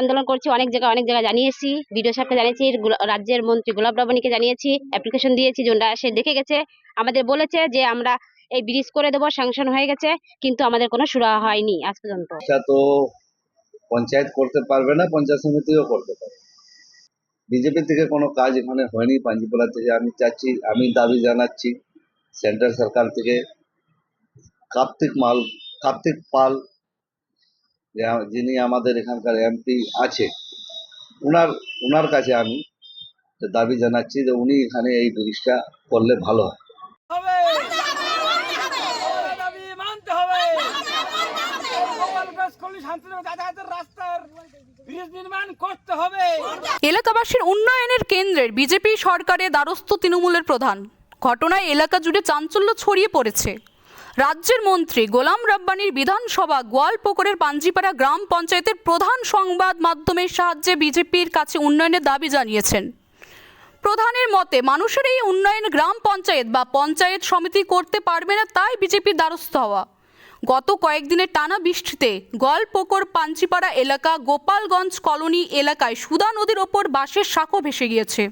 আন্দোলন করছি, অনেক জায়গায় অনেক জায়গায় জানিয়েছি। বিডিও সাহেবকে জানিয়েছি রাজ্যের মন্ত্রী গোলাপ রাবানিকে জানিয়েছি অ্যাপ্লিকেশন দিয়েছি, জোনরা সে দেখে গেছে। আমাদের বলেছে যে আমরা এই ব্রিজ করে দেবো স্যাংশন হয়ে গেছে, কিন্তু আমাদের কোনো সুরা হয়নি আজ পর্যন্ত। তো পঞ্চায়েত করতে পারবে না, পঞ্চায়েত সমিতিও করতে পারবে বিজেপি থেকে কোনো কাজ এখানে হয়নি, পাঞ্জিপাড়া থেকে আমি চাচ্ছি, আমি দাবি জানাচ্ছি, সেন্ট্রাল সরকার থেকে কার্তিক মাল, কার্তিক পাল যিনি আমাদের এখানকার এমপি আছে উনার উনার কাছে আমি দাবি জানাচ্ছি যে উনি এখানে এই ব্রিজটা করলে ভালো হয়। হবে। দাবি মানতে হবে। গোপালগঞ্জ কলি শান্তিনগর যাতায়াতের রাস্তার ব্রিজ নির্মাণ করতে হবে। এলাকাবাসীর উন্নয়নের কেন্দ্রের বিজেপি সরকারের দ্বারস্থ তৃণমূলের প্রধান। ঘটনায় এলাকা জুড়ে চাঞ্চল্য ছড়িয়ে পড়েছে। রাজ্যের মন্ত্রী গোলাম রাব্বানির বিধানসভা গোয়ালপুকুরের পাঞ্জিপাড়া গ্রাম পঞ্চায়েতের প্রধান সংবাদ মাধ্যমের সাহায্যে বিজেপির কাছে উন্নয়নের দাবি জানিয়েছেন। প্রধানের মতে, মানুষের এই উন্নয়ন গ্রাম পঞ্চায়েত বা পঞ্চায়েত সমিতি করতে পারবে না তাই বিজেপির দ্বারস্থ হওয়া। গত কয়েকদিনের টানা বৃষ্টিতে গলপোকর পাঞ্চিপাড়া এলাকা, গোপালগঞ্জ কলোনি এলাকায় সুদা নদীর ওপর বাঁশের শাখো ভেসে গিয়েছে।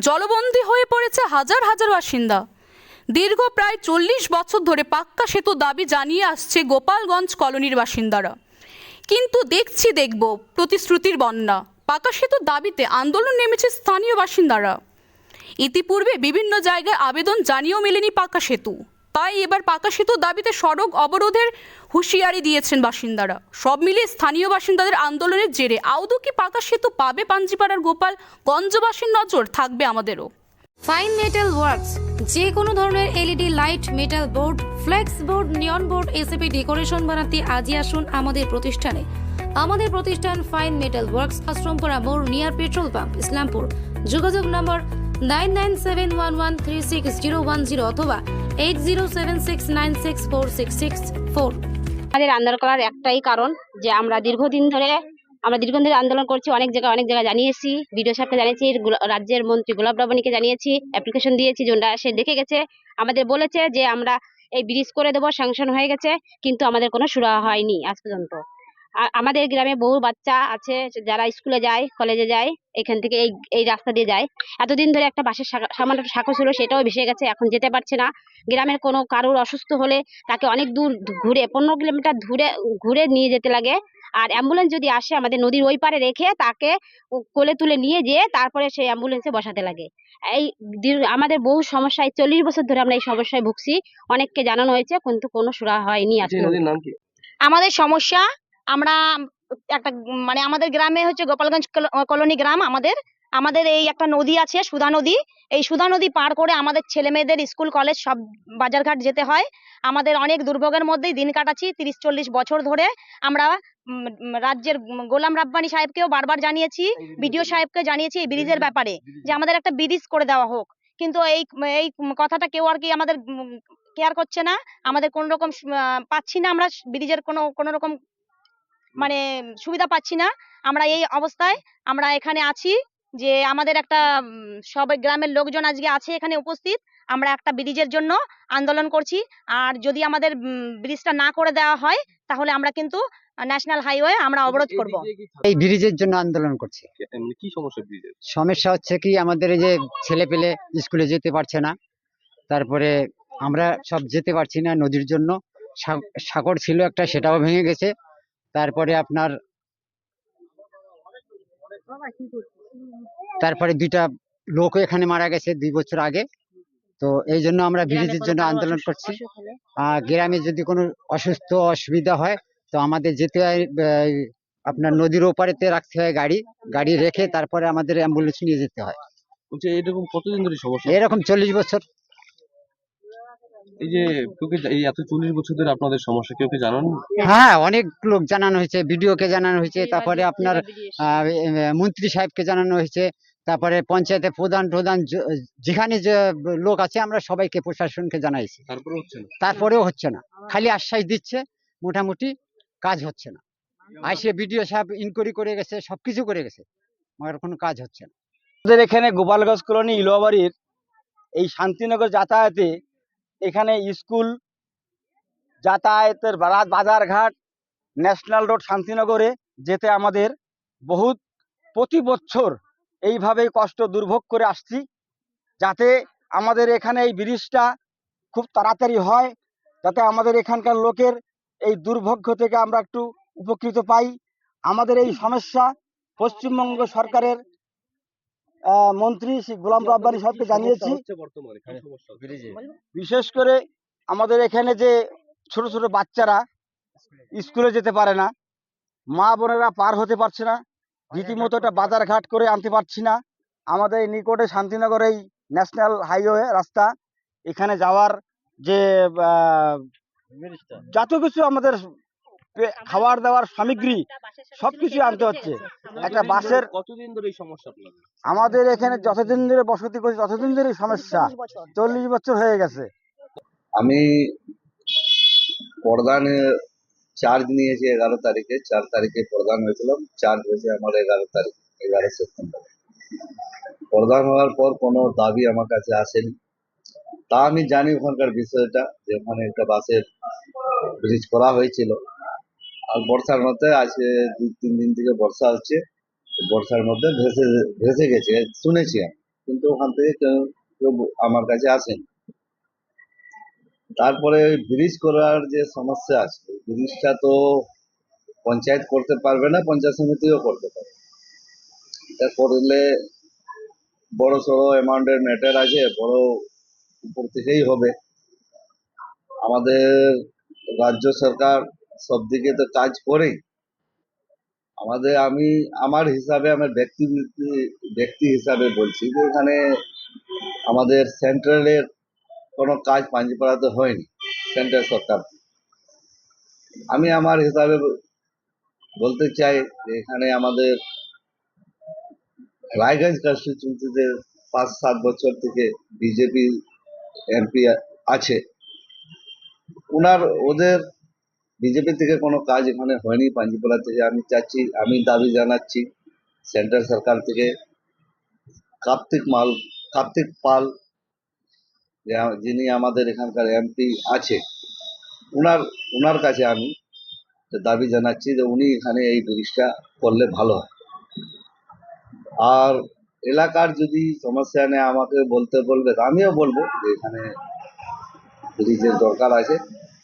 জলবন্দী হয়ে পড়েছে হাজার হাজার বাসিন্দা। দীর্ঘ প্রায় চল্লিশ বছর ধরে পাক্কা সেতু দাবি জানিয়ে আসছে গোপালগঞ্জ কলোনির বাসিন্দারা। কিন্তু দেখছি দেখব প্রতিশ্রুতির বন্যা। পাকা সেতুর দাবিতে আন্দোলন নেমেছে স্থানীয় বাসিন্দারা। ইতিপূর্বে বিভিন্ন জায়গায় আবেদন জানিয়েও মেলেনি পাকা সেতু। তাই এবার পাকা সেতুর দাবিতে সড়ক অবরোধের হুঁশিয়ারি দিয়েছেন বাসিন্দারা। সব মিলিয়ে স্থানীয় বাসিন্দাদের আন্দোলনের জেরে আউদৌ কি পাকা সেতু পাবে পাঞ্জিপাড়ার গোপাল গঞ্জবাসীর নজর থাকবে আমাদেরও। ফাইন মেটাল ওয়ার্কস যে কোনো ধরনের LED light metal board flex board neon board ACP decoration বানাতে আজই আসুন আমাদের প্রতিষ্ঠানে। আমাদের প্রতিষ্ঠান ফাইন মেটাল ওয়ার্কস আশ্রমপুরা মোড় নিয়ার পেট্রোল পাম্প ইসলামপুর। যোগাযোগ number nine nine seven one one three six zero one zero অথবা eight zero seven six nine six four six six four আমাদের আন্দোলন করার একটাই কারণ যে আমরা দীর্ঘদিন ধরে আমরা দীর্ঘদিন ধরে আন্দোলন করছি, অনেক জায়গায় অনেক জায়গায় জানিয়েছি। বিডিও সাহেবকে জানিয়েছি রাজ্যের মন্ত্রী গোলাপ রাবানিকে জানিয়েছি অ্যাপ্লিকেশন দিয়েছি জোনরা সে দেখে গেছে। আমাদের বলেছে যে আমরা এই ব্রিজ করে দেবো স্যাংশন হয়ে গেছে, কিন্তু আমাদের কোনো সুরাহা হয়নি আজ পর্যন্ত। আমাদের গ্রামে বহু বাচ্চা আছে যারা স্কুলে যায় কলেজে যায় এখান থেকে এই এই রাস্তা দিয়ে যায়। এতদিন ধরে একটা বাসের শাখা- সামান্য একটা শাখা ছিল সেটাও ভেসে গেছে এখন যেতে পারছে না। গ্রামের কোনো কারোর অসুস্থ হলে তাকে অনেক দূর ঘুরে পনেরো কিলোমিটার ঘুরে ঘুরে নিয়ে যেতে লাগে। আর অ্যাম্বুলেন্স যদি আসে আমাদের নদীর ওই পারে রেখে তাকে কোলে তুলে নিয়ে যেয়ে তারপরে সেই অ্যাম্বুলেন্সে বসাতে লাগে। এই আমাদের বহু সমস্যায় চল্লিশ বছর ধরে আমরা এই সমস্যায় ভুগছি। অনেককে জানানো হয়েছে কিন্তু কোনো সুরা হয়নি পর্যন্ত। আমাদের সমস্যা আমরা একটা মানে আমাদের গ্রামে হচ্ছে গোপালগঞ্জ কলোনি গ্রাম আমাদের। আমাদের এই একটা নদী আছে সুধা নদী। এই সুধা নদী পার করে আমাদের ছেলে মেয়েদের স্কুল কলেজ সব বাজারঘাট যেতে হয়। আমাদের অনেক দুর্ভোগের মধ্যেই দিন কাটাচ্ছি তিরিশ চল্লিশ বছর ধরে। আমরা রাজ্যের গোলাম রাব্বানি সাহেবকেও বারবার জানিয়েছি বিডিও সাহেবকে জানিয়েছি এই ব্রিজের ব্যাপারে যে আমাদের একটা ব্রিজ করে দেওয়া হোক। কিন্তু এই এই কথাটা কেউ আর কি আমাদের কেয়ার করছে না। আমাদের কোন রকম পাচ্ছি না আমরা ব্রিজের কোনো কোনো রকম মানে সুবিধা পাচ্ছি না। আমরা এই অবস্থায় আমরা এখানে আছি যে আমাদের একটা সব গ্রামের লোকজন আজকে আছে এখানে উপস্থিত। আমরা একটা ব্রিজের জন্য আন্দোলন করছি। আর যদি আমাদের ব্রিজটা না করে দেওয়া হয় তাহলে আমরা কিন্তু ন্যাশনাল হাইওয়ে আমরা অবরোধ করব। এই ব্রিজের জন্য আন্দোলন করছি। মানে কি সমস্যা ব্রিজের? সমস্যা হচ্ছে কি আমাদের এই যে ছেলে পেলে স্কুলে যেতে পারছে না। তারপরে আমরা সব যেতে পারছি না নদীর জন্য। সাগর ছিল একটা সেটাও ভেঙে গেছে। তারপরে আপনার তারপরে দুইটা লোক এখানে মারা গেছে দুই বছর আগে। তো এই জন্য আমরা ব্রিজের জন্য আন্দোলন করছি। আহ, গ্রামে যদি কোনো অসুস্থ অসুবিধা হয় তো আমাদের যেতে হয় আপনার নদীর ওপারেতে রাখতে হয় গাড়ি গাড়ি রেখে তারপরে আমাদের অ্যাম্বুলেন্স নিয়ে যেতে হয়। বলছে এরকম কতদিন ধরে সমস্যা? এরকম চল্লিশ বছর। এই যে কেউ এই এত চল্লিশ বছর ধরে আপনাদের সমস্যা কেউ কি জানান? হ্যাঁ অনেক লোক জানানো হয়েছে জানানো হয়েছে তারপরে আপনার মন্ত্রী সাহেবকে জানানো হয়েছে তারপরে পঞ্চায়েতের প্রধান প্রধান যেখানে যে লোক আছে আমরা সবাইকে প্রশাসনকে জানাইছি। তারপরে হচ্ছে না? তারপরেও হচ্ছে না। খালি আশ্বাস দিচ্ছে মোটামুটি কাজ হচ্ছে না। আইসে বিডিও সাহেব ইনকোয়ারি করে গেছে সবকিছু করে গেছে কোনো কাজ হচ্ছে না। আমাদের এখানে গোপালগঞ্জ কলোনি ইলোয়াবাড়ির এই শান্তিনগর যাতায়াতে এখানে স্কুল, যাতায়াতের বাজারঘাট, ন্যাশনাল রোড শান্তিনগরে যেতে আমাদের বহুত প্রতি বছর এইভাবেই কষ্ট দুর্ভোগ করে আসছি যাতে আমাদের এখানে এই ব্রিজটা খুব তাড়াতাড়ি হয়, যাতে আমাদের এখানকার লোকের এই দুর্ভোগ্য থেকে আমরা একটু উপকৃত পাই। আমাদের এই সমস্যা পশ্চিমবঙ্গ সরকারের মন্ত্রী শ্রী গোলাম রাব্বানি সাহেবকে জানিয়েছি? বিশেষ করে আমাদের এখানে যে ছোট ছোট বাচ্চারা স্কুলে যেতে পারে না মা বোনেরা পার হতে পারছে না রীতিমতো একটা বাজার ঘাট করে আনতে পারছি না। আমাদের এই নিকটে শান্তিনগর এই ন্যাশনাল হাইওয়ে রাস্তা এখানে যাওয়ার যে আহ, যত কিছু আমাদের খাবার দাবার সামগ্রী সবকিছু আনতে হচ্ছে। একটা বাসের কতদিন ধরে এই সমস্যা আমাদের এখানে যতদিন ধরে বসতি করছি ততদিন ধরে সমস্যা। চল্লিশ বছর। হয়ে গেছে। আমি প্রধানে চার্জ নিয়েছি এগারো তারিখে। চার তারিখে প্রধান হয়েছিলাম। চার্জ হয়েছে আমার এগারো তারিখ এগারো সেপ্টেম্বর। প্রধান হওয়ার পর কোনো দাবি আমার কাছে আসেনি। তা আমি জানি ওখানকার বিষয়টা যে ওখানে একটা বাসের ব্রিজ করা হয়েছিল। আর বর্ষার মধ্যে আজকে দু, তিন দিন থেকে বর্ষা হচ্ছে। বর্ষার মধ্যে ভেসে ভেসে গেছে, শুনেছি আমি। কিন্তু ওখান থেকে কেউ কেউ আমার কাছে আসেনি। তারপরে ব্রিজ করার যে সমস্যা আছে ব্রিজটা তো পঞ্চায়েত করতে পারবে না, পঞ্চায়েত সমিতিও করতে পারবে এটা করলে বড় সড়ো অ্যামাউন্টের ম্যাটার আছে, বড় উপর থেকেই হবে। আমাদের রাজ্য সরকার সব দিকে তো কাজ করেই। আমাদের আমি, আমার হিসাবে, আমার ব্যক্তি ব্যক্তি হিসাবে বলছি যে এখানে আমাদের সেন্ট্রালের কোনো কাজ পাঞ্জিপাড়াতে হয়নি, সেন্ট্রাল সরকার। আমি আমার হিসাবে বলতে চাই যে এখানে আমাদের রায়গঞ্জ কনস্টিটিউন্সিতে পাঁচ, সাত বছর থেকে বিজেপি, এমপি আছে। ওনার ওদের বিজেপি থেকে কোনো কাজ এখানে হয়নি, পাঞ্জিপাড়া থেকে আমি চাচ্ছি, আমি দাবি জানাচ্ছি সেন্ট্রাল সরকার থেকে। কার্তিক মাল, কার্তিক পাল যিনি আমাদের এখানকার এমপি আছে, উনার উনার কাছে আমি দাবি জানাচ্ছি যে উনি এখানে এই ব্রিজটা করলে ভালো হয়। আর এলাকার যদি সমস্যা নেই, আমাকে বলতে বলবে, আমিও বলব যে এখানে ব্রিজের দরকার আছে।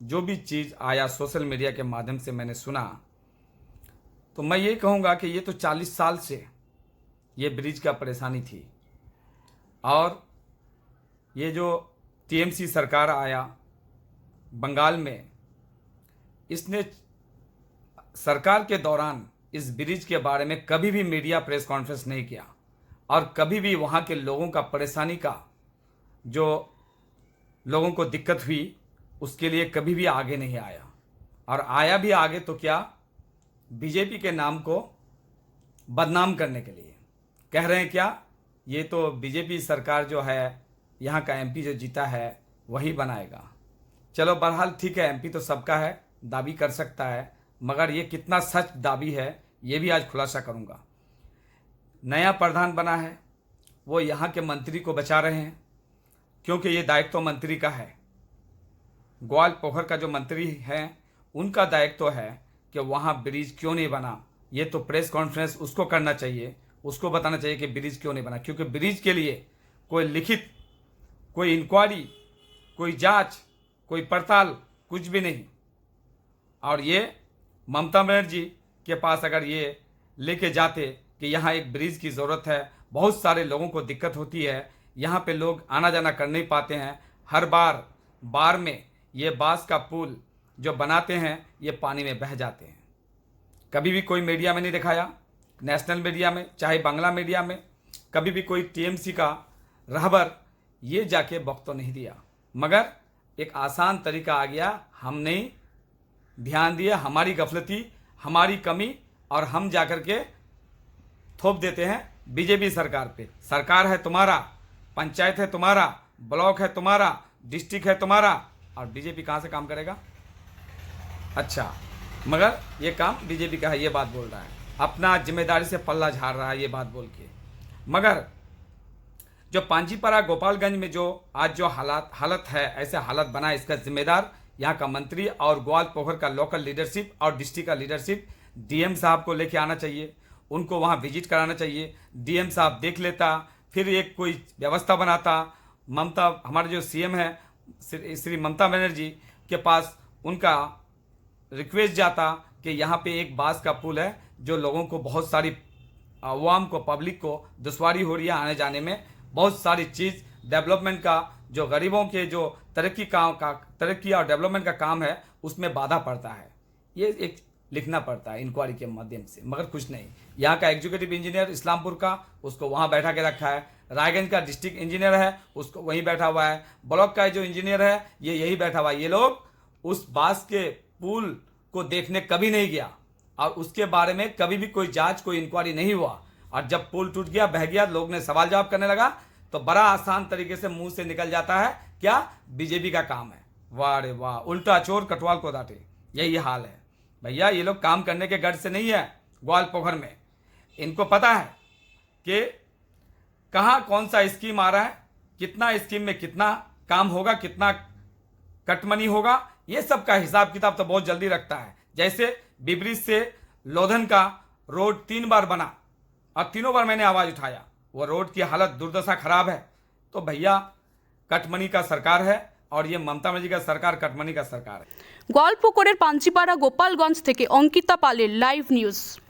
जो भी चीज़ आया सोशल मीडिया के माध्यम से मैंने सुना तो मैं ये कहूँगा कि ये तो 40 साल से ये ब्रिज का परेशानी थी। और ये जो टीएमसी सरकार आया बंगाल में, इसने सरकार के दौरान इस ब्रिज के बारे में कभी भी मीडिया प्रेस कॉन्फ्रेंस नहीं किया। और कभी भी वहाँ के लोगों का परेशानी का जो लोगों को दिक्कत हुई उसके लिए कभी भी आगे नहीं आया। और आया भी आगे तो क्या? बीजेपी के नाम को बदनाम करने के लिए। कह रहे हैं क्या? ये तो बीजेपी सरकार जो है, यहाँ का एमपी जो जीता है, वही बनाएगा। चलो बहरहाल ठीक है, एमपी तो सबका है दावी कर सकता है, मगर ये कितना सच दावी है, ये भी आज खुलासा करूँगा। नया प्रधान बना है, वो यहाँ के मंत्री को बचा रहे हैं, क्योंकि ये दायित्व मंत्री का है। ग्वाल पोखर का जो मंत्री है, उनका दायित्व तो है कि वहाँ ब्रिज क्यों नहीं बना? ये तो प्रेस कॉन्फ्रेंस, उसको करना चाहिए। उसको बताना चाहिए कि ब्रिज क्यों नहीं बना? क्योंकि ब्रिज के लिए कोई लिखित, कोई इंक्वायरी कोई जाँच, कोई पड़ताल, कुछ भी नहीं। और ये ममता बनर्जी के पास अगर ये लेके जाते कि यहाँ एक ब्रिज की ज़रूरत है, बहुत सारे लोगों को दिक्कत होती है। यहाँ पे लोग आना जाना कर नहीं पाते हैं। हर बार बार में ये बाँस का पुल जो बनाते हैं, ये पानी में बह जाते हैं। कभी भी कोई मीडिया में नहीं दिखाया, नेशनल मीडिया में, चाहे बांग्ला मीडिया में, कभी भी कोई टीएमसी का रहबर ये जाके वक्त तो नहीं दिया। मगर एक आसान तरीका आ गया हम नहीं ध्यान दिया, हमारी गफलती, हमारी कमी, और हम जाकर के थोप देते हैं बीजेपी सरकार पे। सरकार है तुम्हारा, पंचायत है तुम्हारा, ब्लॉक है तुम्हारा, डिस्ट्रिक्ट है तुम्हारा और बीजेपी कहाँ से काम करेगा? अच्छा मगर ये काम बीजेपी का है, ये बात बोल रहा है। अपना ज़िम्मेदारी से पल्ला झाड़ रहा है, ये बात बोल के। मगर जो पांजीपारा गोपालगंज में जो आज जो हालात, हालत है, ऐसे हालत बना इसका जिम्मेदार यहाँ का मंत्री और ग्वाल पोखर का लोकल लीडरशिप और डिस्ट्रिक्ट का लीडरशिप डीएम साहब को लेके आना चाहिए। उनको वहाँ विज़िट कराना चाहिए। डीएम साहब देख लेता, फिर एक कोई व्यवस्था बनाता। ममता, हमारे जो सीएम है श्री ममता बनर्जी के पास उनका रिक्वेस्ट जाता कि यहाँ पे एक बाँस का पुल है, जो लोगों को बहुत सारी आवाम को पब्लिक को दुश्वारी हो रही है आने जाने में। बहुत सारी चीज़ डेवलपमेंट का, जो गरीबों के जो तरक्की काम का, तरक्की और डेवलपमेंट का काम है, उसमें बाधा पड़ता है। ये एक लिखना पड़ता है इंक्वायरी के माध्यम से, मगर कुछ नहीं। यहाँ का एग्जीक्यूटिव इंजीनियर इस्लामपुर का, उसको वहाँ बैठा के रखा है। रायगंज का डिस्ट्रिक्ट इंजीनियर है, उसको वहीं बैठा हुआ है। ब्लॉक का जो इंजीनियर है, ये यही बैठा हुआ है। ये लोग उस बास के पुल को देखने कभी नहीं गया और उसके बारे में कभी भी कोई जाँच, कोई इंक्वायरी नहीं हुआ। और जब पुल टूट गया, बह गया, लोग ने सवाल जवाब करने लगा तो बड़ा आसान तरीके से मुँह से निकल जाता है, क्या? बीजेपी का काम है। वाह रे वाह, उल्टा चोर कटवाल को दाटे यही हाल है। भैया, ये लोग काम करने के गढ़ से नहीं है ग्वाल पोखर में। इनको पता है कि कहाँ कौन सा स्कीम आ रहा है कितना स्कीम में कितना काम होगा कितना कटमनी होगा ये सब का हिसाब किताब तो बहुत जल्दी रखता है जैसे बिब्रिज से लोधन का रोड तीन बार बना और तीनों बार मैंने आवाज़ उठाया वो रोड की हालत दुर्दशा खराब है तो भैया कटमनी का सरकार है और ये ममता बनर्जी का सरकार कटमनी का सरकार है গোয়ালপুকুরের পাঞ্চিপাড়া গোপালগঞ্জ থেকে অঙ্কিতা পালের লাইভ নিউজ